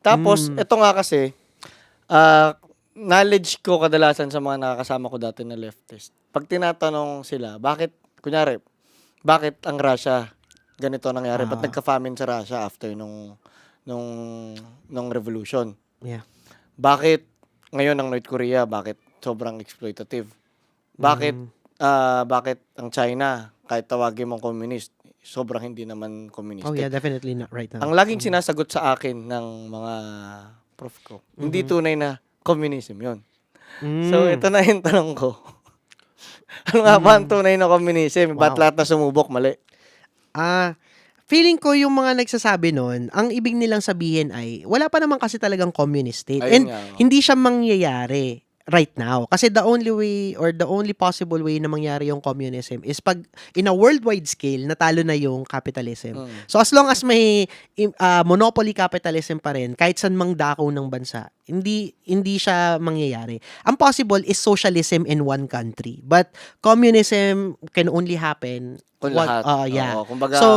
Tapos, Mm. ito nga kasi, ah, knowledge ko kadalasan sa mga nakakasama ko dati na leftist. Pag tinatanong sila, bakit, kunyari, bakit ang Russia ganito nangyari? Ba't Ah. nagka-famine sa Russia after nung, nung, nung revolution? Yeah. Bakit ngayon ang North Korea, bakit sobrang exploitative? Bakit, Mm. ah, bakit ang China, kahit tawagin mong communist, sobrang hindi naman communistic? Oh yeah, definitely not right now. Ang laging sinasagot sa akin ng mga prof ko, hindi tunay na communism yon. Mm. So, ito na yung tanong ko. ano nga ba ang tunay na communism? Ba't Wow. lahat na sumubok mali? Ah, feeling ko yung mga nagsasabi nun, ang ibig nilang sabihin ay, wala pa naman kasi talagang communist state. Ayun And nga. hindi siya mangyayari right now. Kasi the only way or the only possible way na mangyari yung communism is pag in a worldwide scale, natalo na yung capitalism. Mm. So as long as may ah, monopoly capitalism pa rin, kahit saan mang dako ng bansa, hindi hindi siya mangyayari. Ang possible is socialism in one country. But communism can only happen Kung one- lahat. ah, yeah. Oo, kumbaga, So,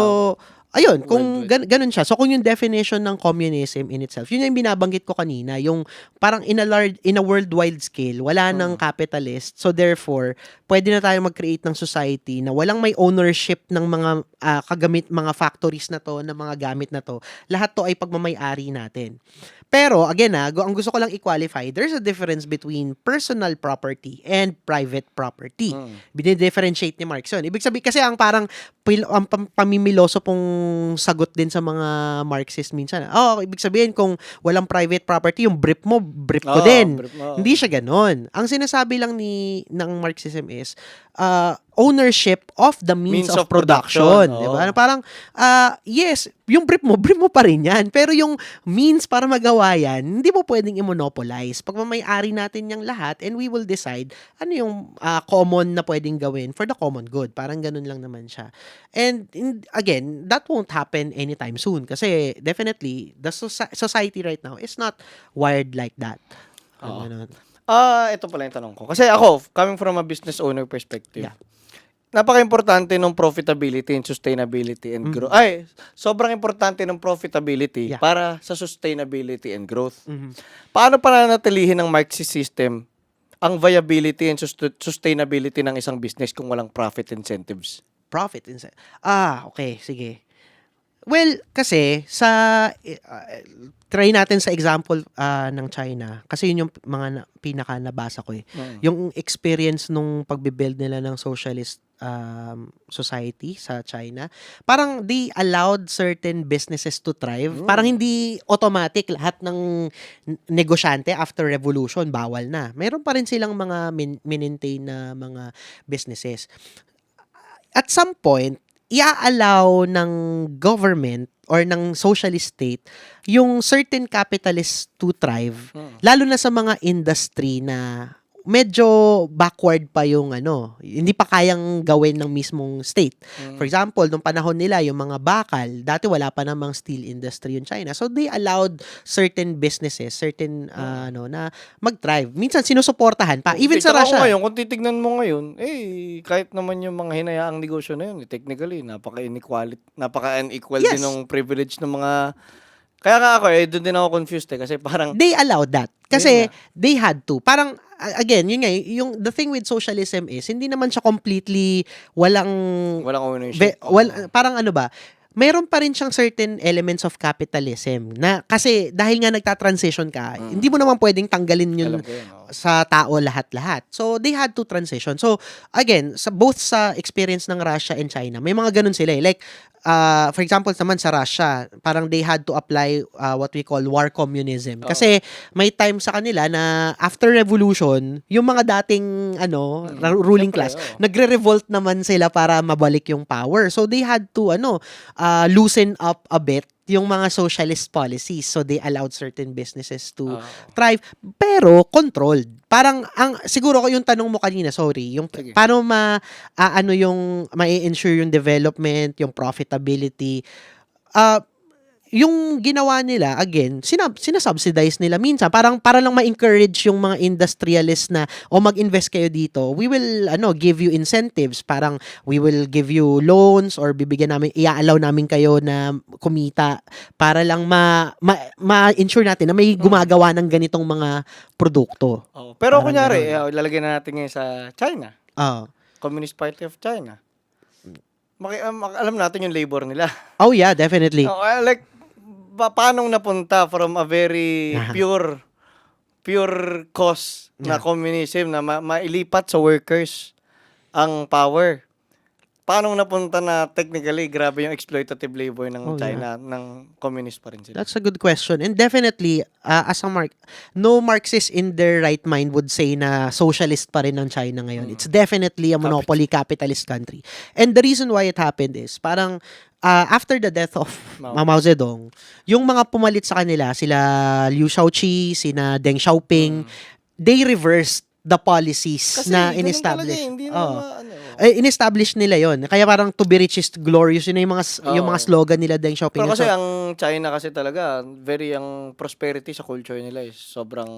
ayun, kung gan- ganun siya. So, kung yung definition ng communism in itself, yun yung binabanggit ko kanina, yung parang in a, large, in a worldwide scale, wala Hmm. nang capitalist. So, therefore, pwede na tayo mag-create ng society na walang may ownership ng mga ah, kagamit, mga factories na to, ng mga gamit na to. Lahat to ay pagmamay-ari natin. Pero, again ah, ang gusto ko lang i-qualify, there's a difference between personal property and private property Mm. dinidifferentiate ni Marx yun. Ibig sabihin, kasi ang parang pil- ang pam- pamimiloso pong sagot din sa mga Marxist minsan. Oh, ibig sabihin kung walang private property, yung brief mo, brief ko Oo, din. brief mo. Hindi siya ganon. Ang sinasabi lang ni ng Marxism is uh, ownership of the means, Means of, of production, production. Di oo. ba? Ano, Parang, ah, yes, yung brief mo, brief mo pa rin yan. Pero yung means para magawa yan, hindi mo pwedeng i-monopolize. Pag mamay-ari natin yung lahat and we will decide ano yung ah, common na pwedeng gawin for the common good. Parang ganun lang naman siya. And in- again, that won't happen anytime soon kasi definitely the soci- society right now is not wired like that. Oo. Ano, Ah, ito pala yung tanong ko. Kasi ako, coming from a business owner perspective, Yeah. Napaka-importante ng profitability and sustainability and growth. Ay, sobrang importante ng profitability Mm-hmm. Yeah. para sa sustainability and growth. Mhm. Paano pananatilihin ng Marxist system ang viability and sust- sustainability ng isang business kung walang profit incentives? profit inside. Ah, okay, sige. Well, kasi sa uh, try natin sa example ah, ng China kasi yun yung mga na, pinaka nabasa ko eh. Mm. Yung experience nung pagbe-build nila ng socialist um, society sa China, parang they allowed certain businesses to thrive. Mm. Parang hindi automatic lahat ng negosyante after revolution bawal na. Meron pa rin silang mga maintain na mga businesses at some point, i-allow ng government or ng socialist state yung certain capitalists to thrive, Mm. lalo na sa mga industry na medyo backward pa yung ano, hindi pa kayang gawin ng mismong state. Mm. For example, nung panahon nila, yung mga bakal, dati wala pa namang steel industry in China. So they allowed certain businesses, certain ah, ano na mag-thrive. Minsan sinusuportahan pa even sa Russia. Ngayon, kung titignan mo ngayon, eh, kahit naman yung mga hinayaang negosyo na yun, technically, napaka-inequality, napaka-unequal Yes. din ng privilege ng mga... Kaya nga ako, eh, doon din ako confused eh, kasi parang... they allowed that. Kasi they had to. Parang, again, yun nga, yung, the thing with socialism is, hindi naman siya completely walang, Walang ownership. Oo. wal- parang ano ba, mayroon pa rin siyang certain elements of capitalism na kasi dahil nga nagta-transition ka, Mm. hindi mo naman pwedeng tanggalin yun yun. oo. sa tao lahat-lahat. So they had to transition. So again, sa both sa experience ng Russia and China, may mga ganun sila eh. Like uh, for example naman sa Russia, parang they had to apply uh, what we call war communism. Kasi may time sa kanila na after revolution, yung mga dating ano, Mm. ruling Siyempre, class, oo. nagre-revolt naman sila para mabalik yung power. So they had to ano, uh, loosen up a bit yung mga socialist policies. So they allowed certain businesses to Oo. thrive pero controlled. Parang ang siguro ko yung tanong mo kanina, sorry, yung Sige. paano ma ah, ano yung ma-ensure yung development, yung profitability. Ah yung ginawa nila, again, sinab sinasubsidize nila. Minsan, parang para lang ma-encourage yung mga industrialist na, o mag-invest kayo dito, we will, ano, give you incentives. Parang, we will give you loans or bibigyan namin, i-allow namin kayo na kumita para lang ma, ma, ma-ensure natin na may gumagawa ng ganitong mga produkto. Oh, pero Parang kunyari, eh, ilalagay na natin ngayon sa China. Ah. Communist Party of China. Maki, um, alam natin yung labor nila. oh yeah, definitely. Oh, uh, like, pa- paano napunta from a very pure pure cause na communism na ma- mailipat sa workers ang power? Paano napunta na technically grabe yung exploitative labor ng Oh, China ng communist pa rin sila? That's a good question. And definitely, uh, as a mark, no Marxist in their right mind would say na socialist pa rin ang China ngayon. It's definitely a monopoly capitalist country. And the reason why it happened is, parang uh, after the death of Mao. Mao Zedong, yung mga pumalit sa kanila, sila Liu Shaoqi, sina Deng Xiaoping, they reversed the policies na ganun in-establish. talaga eh, hindi na Oo. Eh, in-establish nila yon Kaya parang to be rich is glorious. Yun na yung mga, yung mga Oo. slogan nila Deng Xiaoping. Pero kasi So, ang China kasi talaga, very ang prosperity sa culture nila is sobrang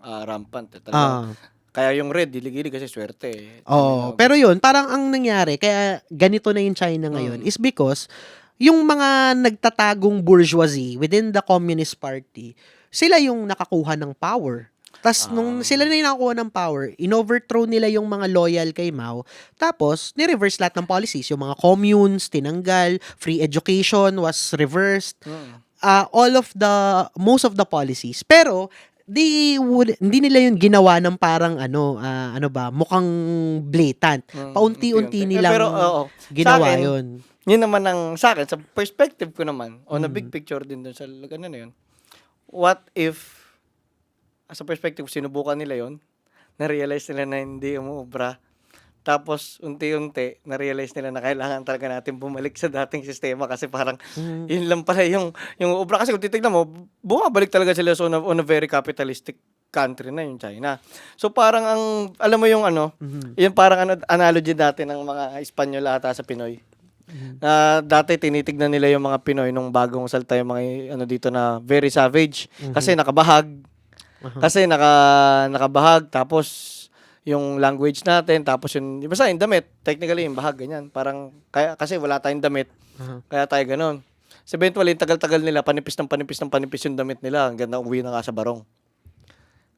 ah, rampant. Eh. Talagang- ah. Kaya yung red, diligili kasi swerte. Eh. Oo. Talaga- Pero yun, parang ang nangyari, kaya ganito na yung China ngayon, Mm. is because yung mga nagtatagong bourgeoisie within the Communist Party, sila yung nakakuha ng power. Tapos nung Ah. sila na yung nakakuha ng power, in-overthrow nila yung mga loyal kay Mao. Tapos, ni-reverse lahat ng policies. Yung mga communes, tinanggal, free education was reversed. Mm. uh, all of the most of the policies pero they would hindi nila yun ginawa ng parang ano ah, ano ba mukhang blatant Mm, paunti-unti unti-unti. Eh, nilang pero, oo. ginawa akin, yun Yun naman ang sa akin, sa perspective ko naman, on a Mm. big picture din dun sa ano na yun, what if, sa perspective, sinubukan nila yon na-realize nila na hindi umuubra, tapos unti-unti, na-realize nila na kailangan talaga natin bumalik sa dating sistema kasi parang Mm. yun lang pala yung, yung ubra. Kasi kung titignan mo, bumabalik talaga sila sa on a, on a very capitalistic country na yung China. So parang ang, alam mo yung ano, Mhm. yun parang ano, analogy dati ng mga Espanyol ata sa Pinoy. Na dati tinitignan nila yung mga Pinoy nung bagong salta yung mga ano dito na very savage kasi nakabahag. Aha. Kasi naka nakabahag tapos yung language natin tapos yung di ba sa yung damit technically yung bahag ganyan parang kaya kasi wala tayong damit Aha. kaya tayo ganun. So eventually tagal-tagal nila panipis ng panipis ng panipis yung damit nila hanggang na uwi na nga sa barong.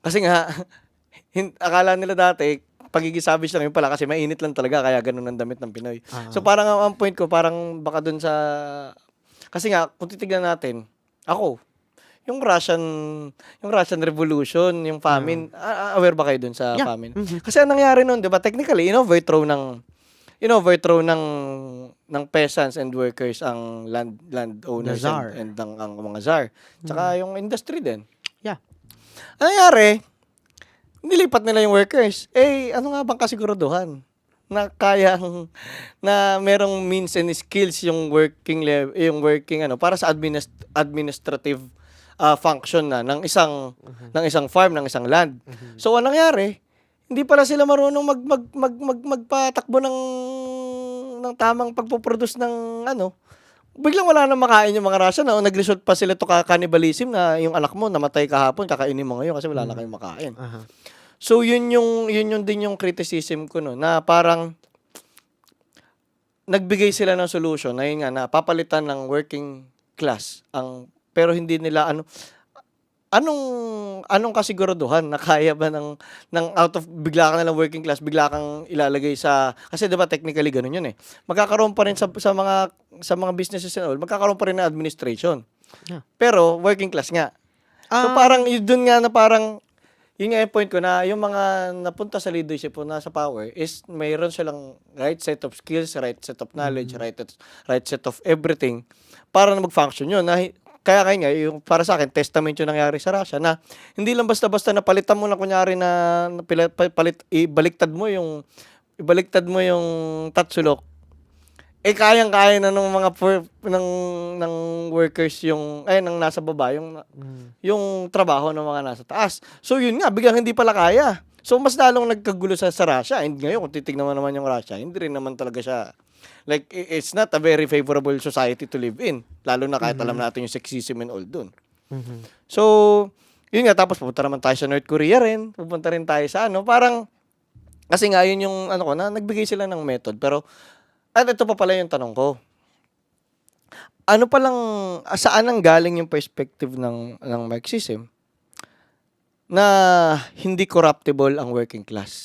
Kasi nga hin- akala nila dati pagiging savage lang yun pala kasi mainit lang talaga kaya ganun ang damit ng Pinoy. Ah. So parang ang ang point ko parang baka dun sa kasi nga kung titignan natin ako yung Russian yung Russian Revolution, yung famine, a- a- aware ba kayo dun sa Yeah. famine? Mhm. Kasi ang nangyari nun, 'di ba? Technically, in-overthrow ng in-overthrow ng ng peasants and workers ang land landowners The czar. and, and ang, ang mga czar. Tsaka yung industry din. Yeah. Ang nangyari, nilipat nila yung workers. Eh, ano nga bang kasiguraduhan? Na kayang, na merong means and skills yung working level, yung working ano, para sa administ- administrative ah, function na ng isang ng isang farm, ng isang land. So, anong nangyari? Hindi pala sila marunong mag mag mag, mag magpatakbo ng ng tamang pagpo-produce ng ano. Biglang wala na makain yung mga Russian na nag-resort pa sila to ka cannibalism na yung anak mo namatay kahapon kakainin mo ngayon kasi wala na kayong makain. Aha. So yun yung yun yung din yung criticism ko no na parang nagbigay sila ng solution na yun nga na papalitan ng working class ang pero hindi nila ano anong anong kasiguraduhan na kaya ba ng ng out of bigla ka na lang working class bigla kang ilalagay sa kasi 'di ba technically ganun yun eh. Magkakaroon pa rin sa sa mga sa mga businesses and all magkakaroon pa rin ng administration. Yeah. pero working class nga. So Ah, parang yun dun nga na parang yun nga yung point ko na yung mga napunta sa leadership o nasa power is mayroon silang right set of skills, right set of knowledge, right right set of everything para na mag-function yun. Na, kaya kaya nga, yung, para sa akin, testament yung nangyari sa Russia na hindi lang basta-basta na palitan mo na kunyari na, na pa- palit, ibaliktad mo yung ibaliktad mo yung tatsulok eh kayang-kaya na ng mga per, ng ng workers yung ay nang nasa baba yung mm. yung trabaho ng mga nasa taas. So yun nga, biglang hindi pala kaya. So mas lalong nagkagulo sa, sa Russia. And ngayon, kung titignan mo naman yung Russia, hindi rin naman talaga siya Like, it's not a very favorable society to live in. Lalo na kahit alam natin yung sexism and all dun. So, yun nga, tapos pupunta naman tayo sa North Korea rin. Pupunta rin tayo sa ano. Parang, kasi nga yun yung ano ko na, nagbigay sila ng method. Pero, at ito pa pala yung tanong ko. Ano palang, saan ang galing yung perspective ng, ng Marxism na hindi corruptible ang working class?